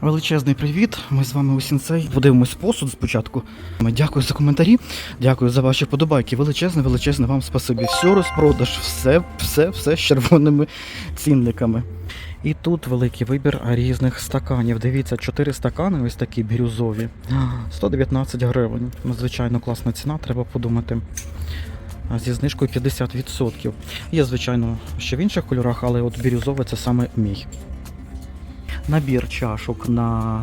Величезний привіт! Ми з вами у Сінцей. Подивимось посуд спочатку. Дякую за коментарі, дякую за ваші подобайки. Величезне, величезне вам спасибі. Все розпродаж, все, все, все з червоними цінниками. І тут великий вибір різних стаканів. Дивіться, 4 стакани, ось такі бірюзові. 119 гривень. Надзвичайно класна ціна, треба подумати. Зі знижкою 50%. Є, звичайно, ще в інших кольорах, але от бірюзове це саме мій. Набір чашок на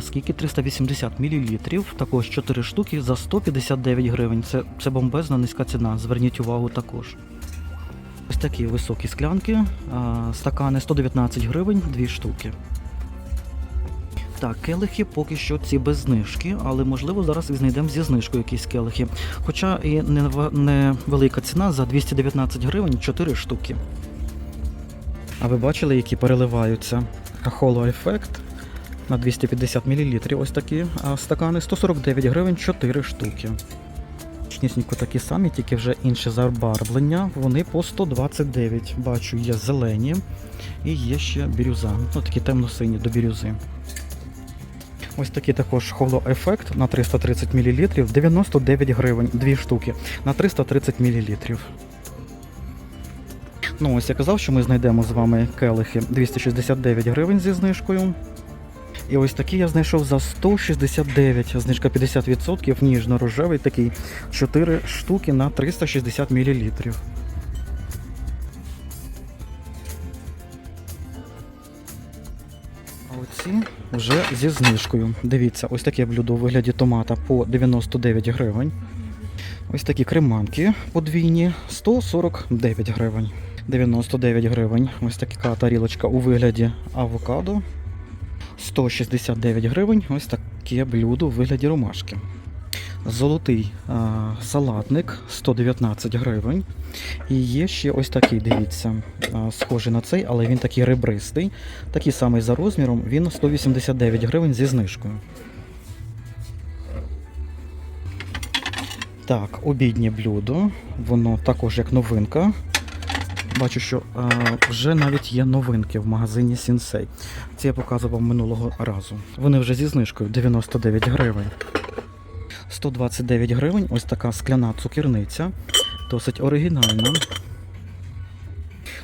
скільки 380 мл, також 4 штуки за 159 гривень. Це, це бомбезна низька ціна. Зверніть увагу також. Ось такі високі склянки, стакани 119 гривень, 2 штуки. Так, келихи поки що ці без знижки, але можливо зараз і знайдемо зі знижкою якісь келихи. Хоча і невелика не велика ціна за 219 гривень 4 штуки. А ви бачили, які переливаються? Холо ефект на 250 мл. Ось такі стакани 149 гривень 4 штуки. Точнісінько такі самі, тільки вже інше забарвлення. Вони по 129. Бачу, є зелені і є ще бірюза. Ну такі темно-сині до бірюзи. Ось такий також холо ефект на 330 мл 99 гривень, 2 штуки на 330 мл. Ну, ось я казав, що ми знайдемо з вами келихи 269 гривень зі знижкою. І ось такий я знайшов за 169, знижка 50%, ніжно-рожевий такий 4 штуки на 360 мл. А оці вже зі знижкою. Дивіться, ось таке блюдо у вигляді томата по 99 гривень. Ось такі креманки подвійні 149 гривень. 99 гривень. Ось така тарілочка у вигляді авокадо. 169 гривень. Ось таке блюдо у вигляді ромашки. Золотий а, салатник 119 гривень. І є ще ось такий, дивіться, а, схожий на цей, але він такий ребристий. Такий самий за розміром, він 189 гривень зі знижкою. Так, обіднє блюдо. Воно також як новинка. Бачу, що а, вже навіть є новинки в магазині Сінсей. Це я показував минулого разу. Вони вже зі знижкою 99 гривень. 129 гривень. Ось така скляна цукерниця. Досить оригінальна.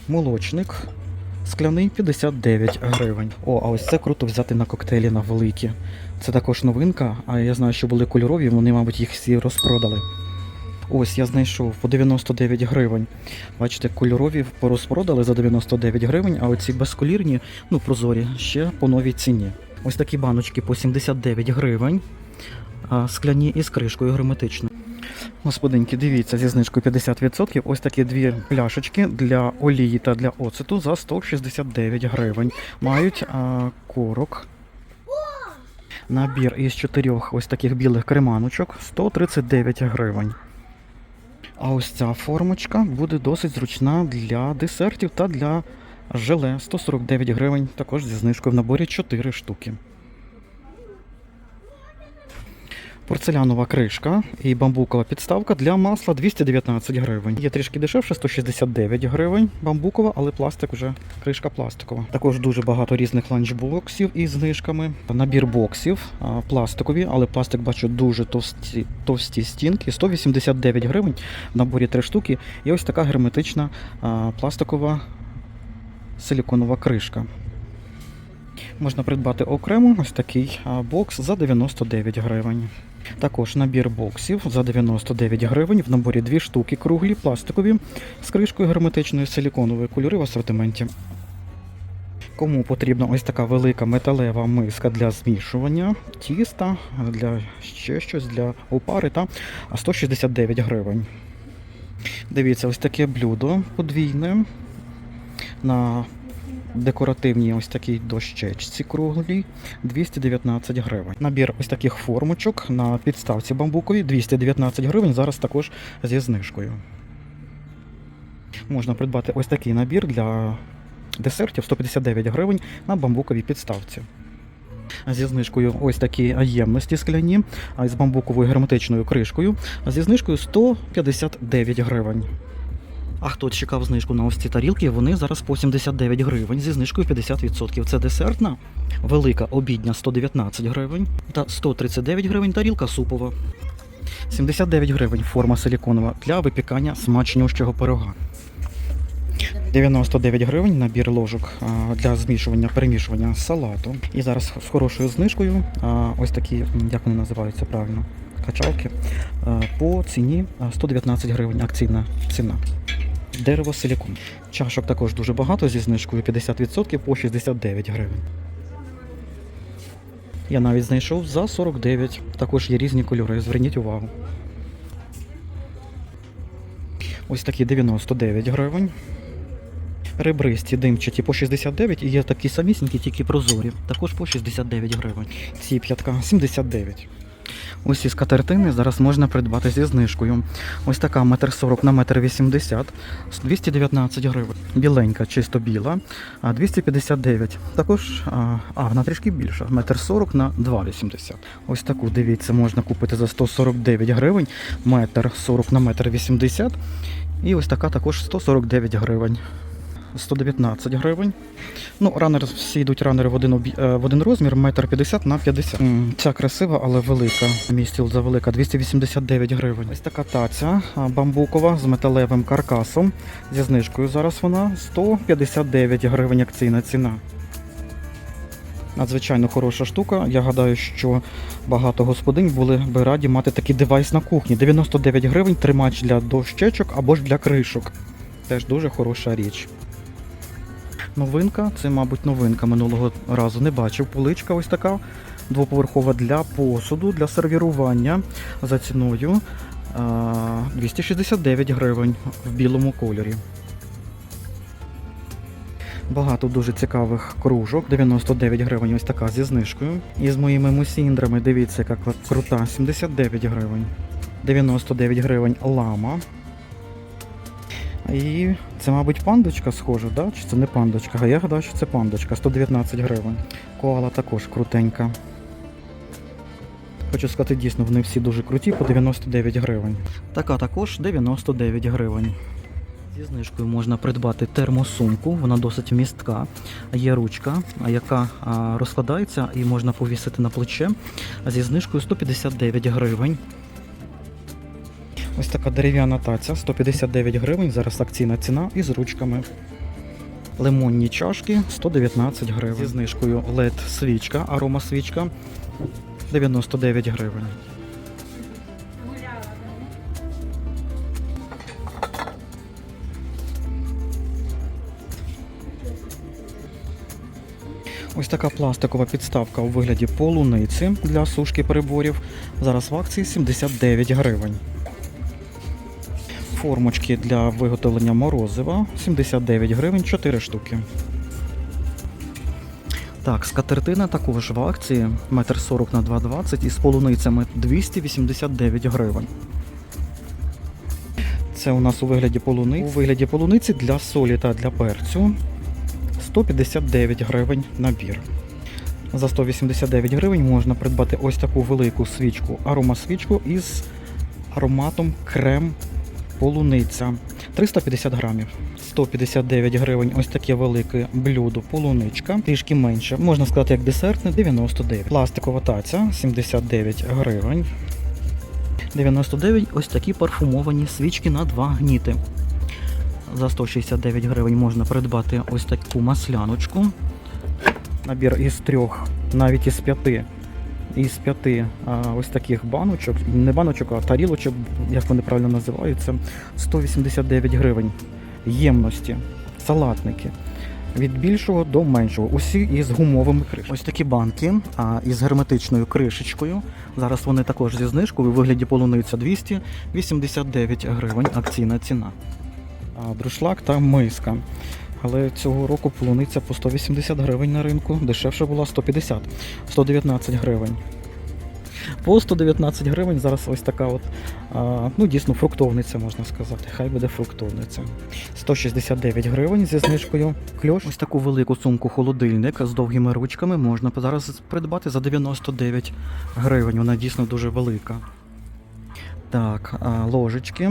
Молочник. Скляний 59 гривень. О, а ось це круто взяти на коктейлі на великі. Це також новинка, а я знаю, що були кольорові, вони, мабуть, їх всі розпродали. Ось я знайшов по 99 гривень. Бачите, кольорові порозпродали за 99 гривень, а оці безколірні, ну прозорі, ще по новій ціні. Ось такі баночки по 79 гривень, скляні із кришкою герметичною. Господинки, дивіться, зі знижкою 50%. Ось такі дві пляшечки для олії та для оцету за 169 гривень. Мають а, корок. Набір із чотирьох ось таких білих креманочок 139 гривень. А ось ця формочка буде досить зручна для десертів та для желе 149 гривень, також зі знижкою в наборі 4 штуки. Порцелянова кришка і бамбукова підставка для масла 219 гривень. Є трішки дешевше 169 гривень бамбукова, але пластик вже кришка пластикова. Також дуже багато різних ланчбоксів із знижками. Набір боксів пластикові, але пластик бачу дуже товсті, товсті стінки. 189 гривень в наборі 3 штуки. І ось така герметична пластикова силіконова кришка. Можна придбати окремо ось такий бокс за 99 гривень. Також набір боксів за 99 гривень. В наборі дві штуки круглі, пластикові з кришкою герметичною силіконової кольори в асортименті. Кому потрібна ось така велика металева миска для змішування тіста, для ще щось для опари та 169 гривень. Дивіться, ось таке блюдо подвійне на декоративній ось такій дощечці круглій 219 гривень. Набір ось таких формочок на підставці бамбуковій 219 гривень. Зараз також зі знижкою. Можна придбати ось такий набір для десертів 159 гривень на бамбуковій підставці. Зі знижкою ось такі ємності скляні, а з бамбуковою герметичною кришкою. Зі знижкою 159 гривень. А хто чекав знижку на ось ці тарілки, вони зараз по 79 гривень зі знижкою 50%. Це десертна, велика обідня 119 гривень та 139 гривень тарілка супова. 79 гривень форма силіконова для випікання смачнющого пирога. 99 гривень набір ложок для змішування, перемішування салату. І зараз з хорошою знижкою ось такі, як вони називаються правильно, качалки по ціні 119 гривень акційна ціна. Дерево силікон. Чашок також дуже багато зі знижкою 50% по 69 гривень. Я навіть знайшов за 49. Також є різні кольори. Зверніть увагу. Ось такі 99 гривень. Ребристі димчаті по 69 і є такі самісінькі, тільки прозорі. Також по 69 гривень. Ці п'ятка 79. Ось ці скатертини зараз можна придбати зі знижкою. Ось така метр 40 на метр 80, 219 гривень. Біленька, чисто біла, а 259. Також, а, вона трішки більша, метр 40 на 2,80. Ось таку, дивіться, можна купити за 149 гривень, метр 40 на метр 80. І ось така також 149 гривень. 119 гривень. Ну, ранер, всі йдуть ранери в один, обі- е, в один розмір, метр 50 на 50. М, Ця красива, але велика. Містіл завелика, 289 гривень. Ось така таця бамбукова з металевим каркасом. Зі знижкою зараз вона 159 гривень акційна ціна. Надзвичайно хороша штука. Я гадаю, що багато господинь були би раді мати такий девайс на кухні. 99 гривень тримач для дощечок або ж для кришок. Теж дуже хороша річ. Новинка, це, мабуть, новинка минулого разу не бачив. Поличка ось така двоповерхова для посуду, для сервірування за ціною 269 гривень в білому кольорі. Багато дуже цікавих кружок, 99 гривень, ось така зі знижкою. І з моїми мусіндрами, дивіться, яка крута, 79 гривень. 99 гривень лама. І це, мабуть, пандочка схожа, да? чи це не пандочка? А я гадаю, що це пандочка, 119 гривень. Коала також крутенька. Хочу сказати, дійсно, вони всі дуже круті по 99 гривень. Така також 99 гривень. Зі знижкою можна придбати термосумку, вона досить містка. Є ручка, яка розкладається і можна повісити на плече. Зі знижкою 159 гривень. Ось така дерев'яна таця, 159 гривень, зараз акційна ціна із ручками. Лимонні чашки 119 гривень. Зі знижкою LED свічка, арома свічка 99 гривень. Ось така пластикова підставка у вигляді полуниці для сушки приборів. Зараз в акції 79 гривень. Формочки для виготовлення морозива 79 гривень 4 штуки. Так, скатертина також в акції 1,40 на 2,20 із полуницями 289 гривень. Це у нас у вигляді полуниці. У вигляді полуниці для солі та для перцю 159 гривень набір. За 189 гривень можна придбати ось таку велику свічку, аромасвічку із ароматом крем полуниця 350 грамів. 159 гривень ось таке велике блюдо полуничка, трішки менше, можна сказати, як десертне 99. Пластикова таця 79 гривень. 99 ось такі парфумовані свічки на 2 гніти. За 169 гривень можна придбати ось таку масляночку. Набір із трьох, навіть із п'яти. Із п'яти ось таких баночок, не баночок, а тарілочок, як вони правильно називаються, 189 гривень ємності, салатники. Від більшого до меншого. Усі із гумовими кришками. Ось такі банки а, із герметичною кришечкою. Зараз вони також зі знижкою у вигляді полуниця 289 гривень. Акційна ціна. А, друшлак та миска. Але цього року полуниця по 180 гривень на ринку, дешевше була 150, 119 гривень. По 119 гривень зараз ось така от, ну дійсно фруктовниця, можна сказати. Хай буде фруктовниця. 169 гривень зі знижкою. Кльош. Ось таку велику сумку холодильник з довгими ручками можна зараз придбати за 99 гривень. Вона дійсно дуже велика. Так, ложечки.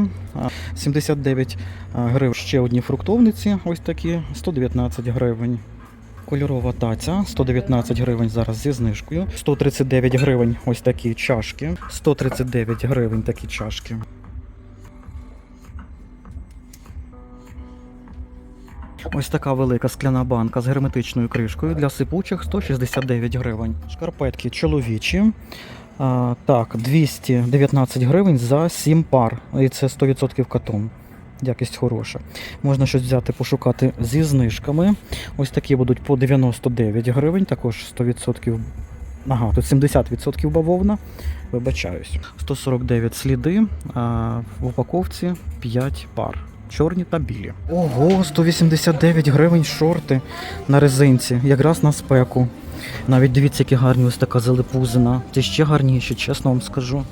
79 а, гривень. Ще одні фруктовниці, ось такі, 119 гривень. Кольорова таця 119 гривень зараз зі знижкою. 139 гривень ось такі чашки. 139 гривень такі чашки. Ось така велика скляна банка з герметичною кришкою для сипучих 169 гривень. Шкарпетки чоловічі. Так, 219 гривень за 7 пар. І це 100% катон. Якість хороша. Можна щось взяти, пошукати зі знижками. Ось такі будуть по 99 гривень, також 100%. Ага, тут 70% бавовна. Вибачаюсь. 149 сліди, а в упаковці 5 пар. Чорні та білі. Ого, 189 гривень шорти на резинці, якраз на спеку. Навіть дивіться, які гарні ось така залипузина. Ті ще гарніші, чесно вам скажу.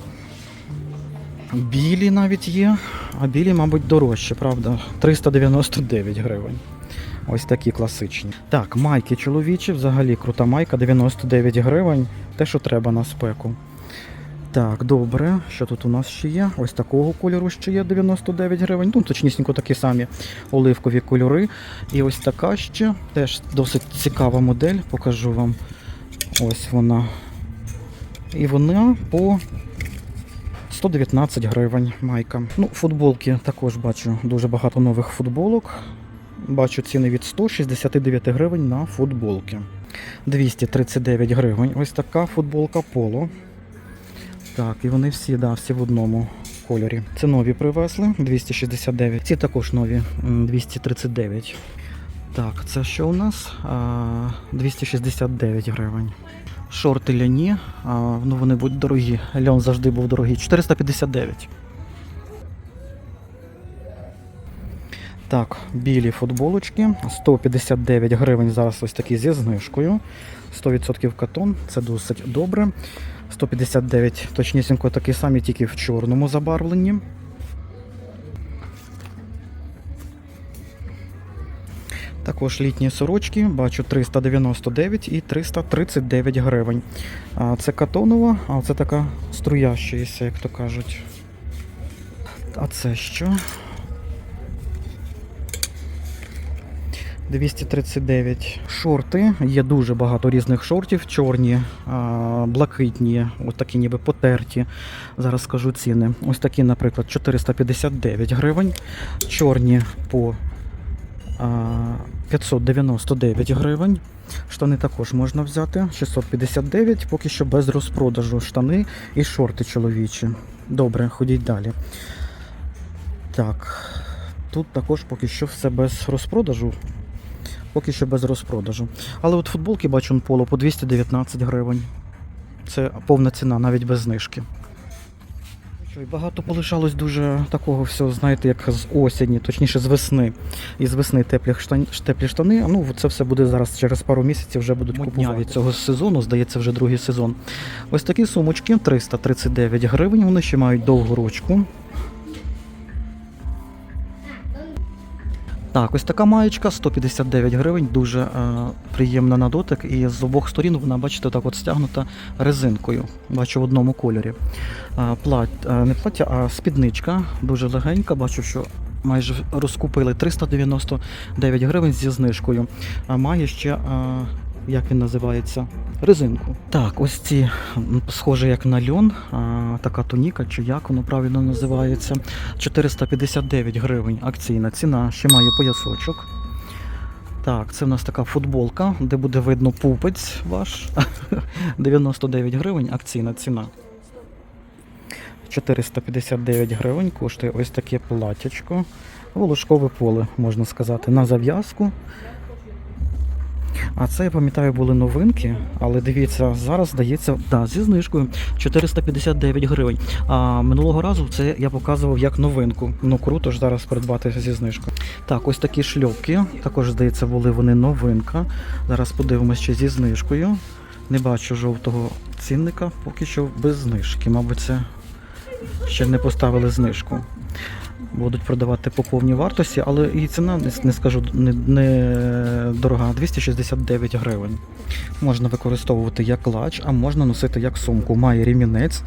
Білі навіть є, а білі, мабуть, дорожче, правда? 399 гривень. Ось такі класичні. Так, майки чоловічі, взагалі крута майка, 99 гривень. Те, що треба на спеку. Так, добре. Що тут у нас ще є? Ось такого кольору ще є 99 гривень. Ну, точнісінько такі самі оливкові кольори. І ось така ще теж досить цікава модель, покажу вам. Ось вона. І вона по 119 гривень майка. Ну, футболки також бачу дуже багато нових футболок. Бачу ціни від 169 гривень на футболки. 239 гривень. Ось така футболка поло. Так, і вони всі, да, всі в одному кольорі. Це нові привезли 269. Ці також нові 239. Так, це що у нас? 269 гривень. Шорти ляні, ну вони будуть дорогі. Льон завжди був дорогий. 459. Так, білі футболочки. 159 гривень зараз ось такі зі знижкою. 100% катон, це досить добре. 159 точнісінько такі самі, тільки в чорному забарвленні. Також літні сорочки, бачу 399 і 339 гривень. Це катонова, а це така струящаяся, як то кажуть. А це що? 239 шорти. Є дуже багато різних шортів. Чорні, блакитні, ось такі ніби потерті. Зараз скажу ціни. Ось такі, наприклад, 459 гривень. Чорні по 599 гривень. Штани також можна взяти. 659, поки що без розпродажу. Штани і шорти чоловічі. Добре, ходіть далі. Так. Тут також поки що все без розпродажу. Поки що без розпродажу. Але от футболки бачу поло по 219 гривень. Це повна ціна, навіть без знижки. Багато полишалось дуже такого всього, знаєте, як з осені, точніше з весни. І з весни теплі штани, теплі штани. Ну, це все буде зараз через пару місяців вже будуть купувати. цього сезону, здається, вже другий сезон. Ось такі сумочки 339 гривень. Вони ще мають довгу ручку. Так, ось така маєчка 159 гривень, дуже е, приємна на дотик. І з обох сторін вона, бачите, так от стягнута резинкою. Бачу в одному кольорі. Е, плат, е, не плаття, а спідничка, дуже легенька. Бачу, що майже розкупили 399 гривень зі знижкою. А має ще. Як він називається? Резинку. Так, ось ці схоже як на льон, а, така туніка, чи як воно правильно називається. 459 гривень акційна ціна, ще має поясочок. Так, це в нас така футболка, де буде видно пупець ваш. 99 гривень акційна ціна. 459 гривень коштує ось таке платячко. Волошкове поле, можна сказати, на зав'язку. А це я пам'ятаю були новинки, але дивіться, зараз здається, да, зі знижкою 459 гривень. А минулого разу це я показував як новинку. Ну круто ж зараз придбати зі знижкою. Так, ось такі шльопки. Також здається, були вони новинка. Зараз подивимося ще зі знижкою. Не бачу жовтого цінника, поки що без знижки. Мабуть, це ще не поставили знижку. Будуть продавати по повній вартості, але і ціна не, скажу не, не дорога 269 гривень. Можна використовувати як лач, а можна носити як сумку. Має рімінець.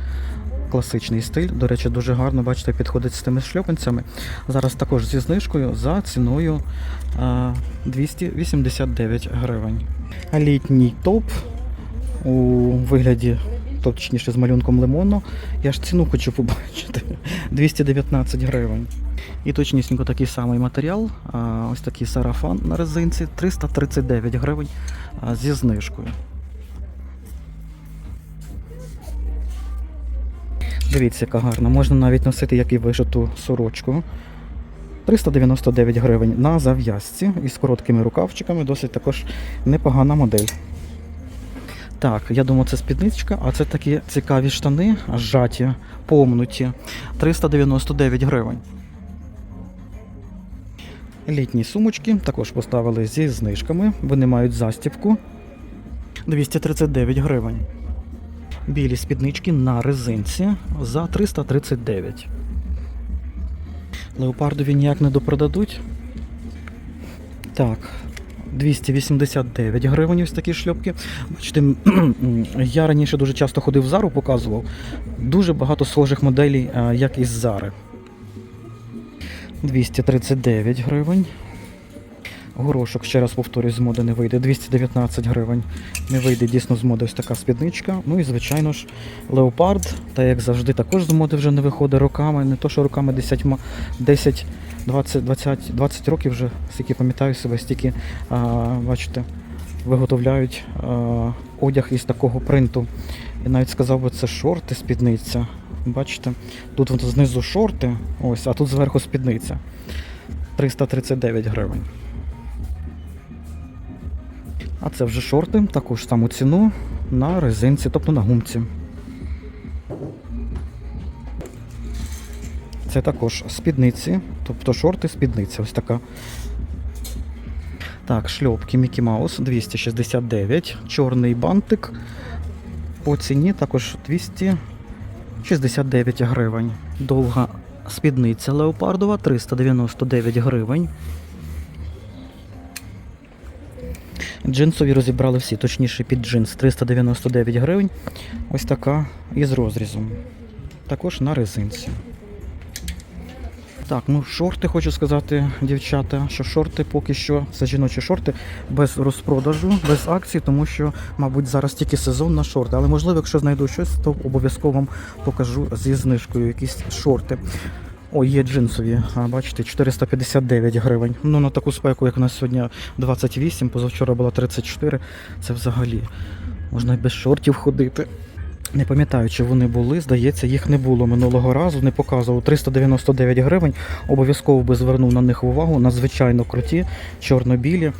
класичний стиль. До речі, дуже гарно, бачите, підходить з тими шльопанцями. Зараз також зі знижкою за ціною 289 гривень. Літній топ у вигляді, точніше, з малюнком лимону. Я ж ціну хочу побачити. 219 гривень. І точнісінько такий самий матеріал. Ось такий сарафан на резинці 339 гривень зі знижкою. Дивіться, яка гарна. Можна навіть носити як і вишиту сорочку. 399 гривень на зав'язці із короткими рукавчиками. Досить також непогана модель. Так, я думаю, це спідничка, а це такі цікаві штани, зжаті, помнуті. 399 гривень. Літні сумочки також поставили зі знижками. Вони мають застібку 239 гривень. Білі спіднички на резинці за 339. Леопардові ніяк не допродадуть. Так, 289 гривень ось такі шльопки. Бачите, я раніше дуже часто ходив в Зару, показував. Дуже багато схожих моделей, як із Зари. 239 гривень. Горошок, ще раз повторюю, з моди не вийде. 219 гривень. Не вийде дійсно з моди ось така спідничка. Ну і звичайно ж, леопард, та як завжди, також з моди вже не виходить роками. Не то, що роками 10, 10 20, 20, 20 років вже, скільки пам'ятаю себе, стільки, а, бачите, виготовляють а, одяг із такого принту. Я навіть сказав би, це шорти, спідниця. Бачите, тут знизу шорти, ось, а тут зверху спідниця. 339 гривень. А це вже шорти, також саму ціну на резинці, тобто на гумці. Це також спідниці, тобто шорти, спідниця. Ось така. Так, шльопки Мікі Маус 269, чорний бантик по ціні також 269 гривень. Довга спідниця леопардова 399 гривень. Джинсові розібрали всі, точніше під джинс 399 гривень. Ось така із розрізом. Також на резинці. Так, ну шорти хочу сказати, дівчата, що шорти поки що це жіночі шорти без розпродажу, без акцій, тому що, мабуть, зараз тільки сезон на шорти. Але можливо, якщо знайду щось, то обов'язково вам покажу зі знижкою якісь шорти. О, є джинсові, а, бачите, 459 гривень. Ну на таку спеку, як у нас сьогодні 28, позавчора була 34. Це взагалі можна і без шортів ходити. Не пам'ятаю, чи вони були, здається, їх не було минулого разу, не показував 399 гривень. Обов'язково би звернув на них увагу. Надзвичайно круті, чорно-білі.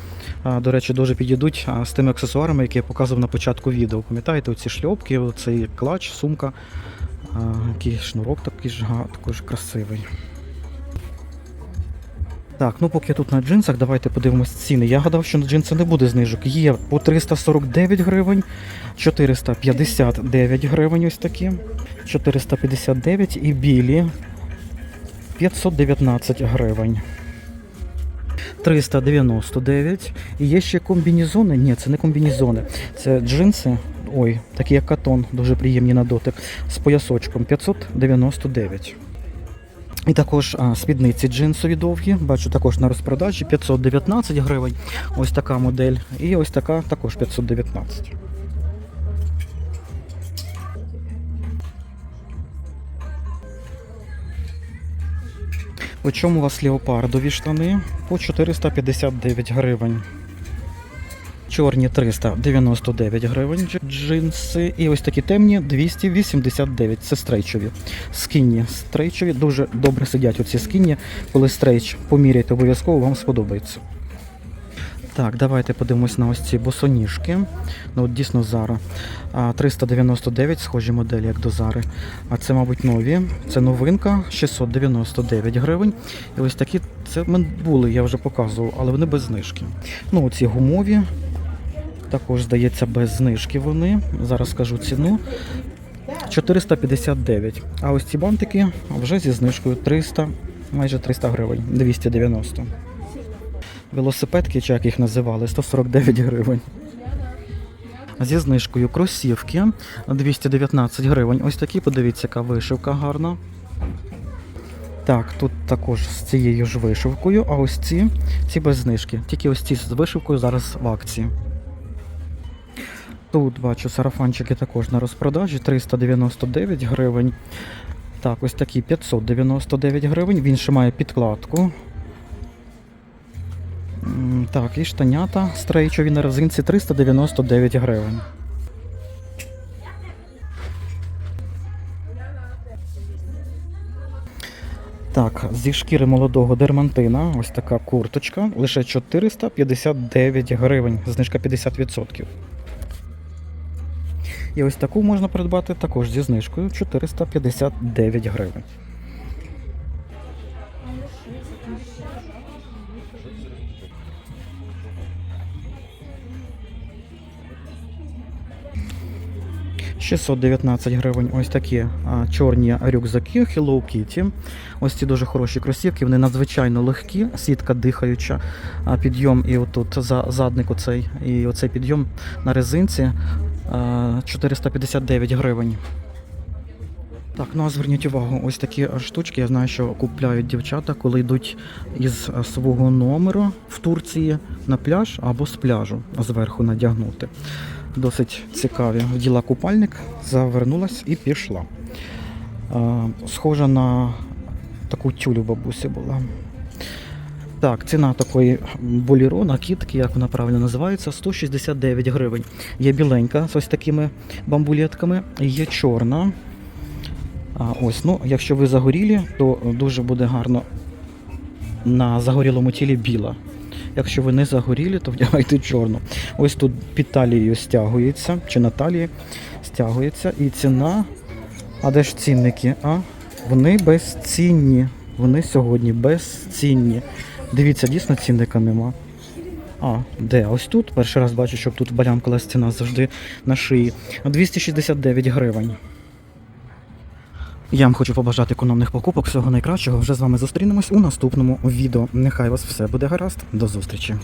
До речі, дуже підійдуть з тими аксесуарами, які я показував на початку відео. Пам'ятаєте, оці шльопки, оцей клач, сумка, а, який шнурок такий ж також красивий. Так, ну поки тут на джинсах, давайте подивимось ціни. Я гадав, що на джинси не буде знижок. Є по 349 гривень, 459 гривень ось такі, 459 і білі 519 гривень. 399. І є ще комбінезони. Ні, це не комбінезони. Це джинси. Ой, такі як катон, дуже приємні на дотик. З поясочком 599. І також а, спідниці джинсові довгі, бачу також на розпродажі 519 гривень. Ось така модель. І ось така також 519. У чому у вас леопардові штани? По 459 гривень. Чорні 399 гривень джинси. І ось такі темні 289. Це стрейчові. Скінні стрейчові. Дуже добре сидять оці скінні. Коли стрейч поміряйте, обов'язково вам сподобається. Так, давайте подивимось на ось ці босоніжки. Ну, от дійсно Зара. 399, схожі моделі, як до Зари. А це, мабуть, нові. Це новинка 699 гривень. І ось такі це були, я вже показував, але вони без знижки. Ну, оці гумові. Також, здається, без знижки вони. Зараз скажу ціну. 459. А ось ці бантики вже зі знижкою 300, майже 300 гривень, 290. Велосипедки, чи як їх називали, 149 гривень. зі знижкою кросівки 219 гривень. Ось такі, подивіться, яка вишивка гарна. Так, тут також з цією ж вишивкою, а ось ці, ці без знижки. Тільки ось ці з вишивкою зараз в акції. Тут бачу сарафанчики також на розпродажі 399 гривень. Так, ось такі 599 гривень. Він ще має підкладку. Так, і штанята стрейчові на резинці 399 гривень. Так, зі шкіри молодого дермантина, ось така курточка, лише 459 гривень, знижка 50%. І ось таку можна придбати також зі знижкою 459 гривень. – 619 гривень ось такі а, чорні рюкзаки Hello Kitty. Ось ці дуже хороші кросівки, вони надзвичайно легкі, сітка дихаюча, а, підйом і отут за задник оцей, і оцей підйом на резинці 459 гривень. Так, ну а зверніть увагу, ось такі штучки, я знаю, що купляють дівчата, коли йдуть із свого номеру в Турції на пляж або з пляжу зверху надягнути. Досить цікаві. Вділа купальник, завернулась і пішла. Схожа на таку тюлю бабусі була. Так, ціна такої боліро, накидки, як вона правильно називається, 169 гривень. Є біленька з ось такими бамбулетками, є чорна. А, ось, ну, якщо ви загорілі, то дуже буде гарно на загорілому тілі біла. Якщо ви не загорілі, то вдягайте чорну. Ось тут під талією стягується, чи на талії стягується. І ціна. А де ж цінники? А? Вони безцінні. Вони сьогодні безцінні. Дивіться, дійсно цінника нема. А, де? Ось тут. Перший раз бачу, щоб тут балянкалась ціна завжди на шиї. 269 гривень. Я вам хочу побажати економних покупок, всього найкращого. Вже з вами зустрінемось у наступному відео. Нехай вас все буде гаразд. До зустрічі.